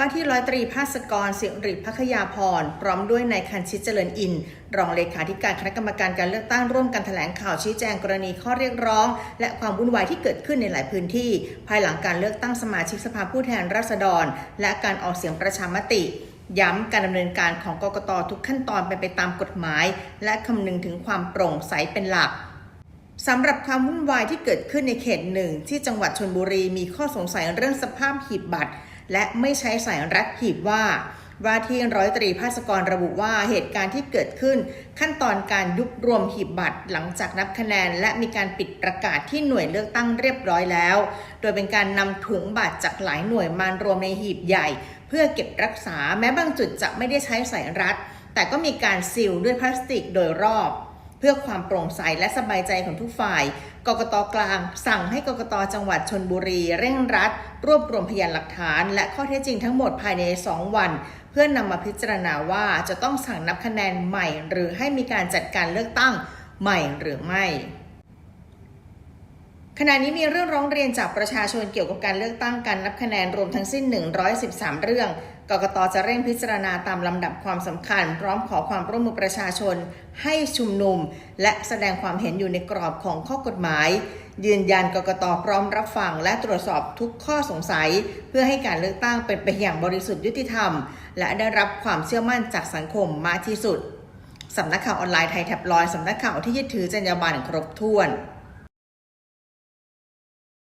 ว่าที่ร้อยตรีภาสกรสิริพัคยาพร พร้อมด้วยนายคันชิตเจริญอิน รองเลขาธิการคณะกรรมการการเลือกตั้งร่วมกันแถลงข่าวชี้แจงกรณีข้อเรียกร้อง และความวุ่นวายที่เกิดขึ้นในหลายพื้นที่ ภายหลังการเลือกตั้งสมาชิกสภาผู้แทนราษฎร และการออกเสียงประชามติย้ำการดำเนินการของกกตทุกขั้นตอนเป็นไปตามกฎหมาย และคำนึงถึงความโปร่งใสเป็นหลักสำหรับความวุ่นวายที่เกิดขึ้นในเขตหนึ่งที่จังหวัดชนบุรีมีข้อสงสัยเรื่องสภาพหีบบัตร และไม่ใช้สายรัดหีบว่า ว่าที่ร้อยตรีภาสกรระบุว่าเหตุการณ์ที่เกิดขึ้น ขั้นตอนการยุบรวมหีบบัตรหลังจากนับคะแนน และมีการปิดประกาศที่หน่วยเลือกตั้งเรียบร้อยแล้ว โดยเป็นการนำถุงบัตรจากหลายหน่วยมารวมในหีบใหญ่ เพื่อเก็บรักษาแม้บางจุดจะไม่ได้ใช้สายรัด แต่ก็มีการซีลด้วยพลาสติกโดยรอบ เพื่อความโปร่งใสและสบายใจของทุกฝ่าย กกตกลาง สั่งให้กกตจังหวัดชนบุรี เร่งรัด รวบรวมพยานหลักฐาน และข้อเท็จจริงทั้งหมดภายใน 2 วัน เพื่อนำมาพิจารณาว่าจะต้องสั่งนับคะแนนใหม่ หรือให้มีการจัดการเลือกตั้งใหม่หรือไม่ ขณะนี้มีเรื่องร้องเรียนจากประชาชนเกี่ยวกับการเลือกตั้งการนับคะแนนรวมทั้งสิ้น 113 เรื่อง กกตจะเร่งพิจารณาตามลำดับความสำคัญ พร้อมขอความร่วมมือประชาชน ให้ชุมนุม และแสดงความเห็นอยู่ในกรอบของข้อกฎหมาย ยืนยันกกตพร้อมรับฟังและตรวจสอบทุกข้อสงสัย เพื่อให้การเลือกตั้งเป็นไปอย่างบริสุทธิ์ยุติธรรม และได้รับความเชื่อมั่นจากสังคมมากที่สุดสำนักข่าวออนไลน์ไทยแท็บลอยสำนักข่าวที่ยึดถือจรรยาบรรณครบถ้วน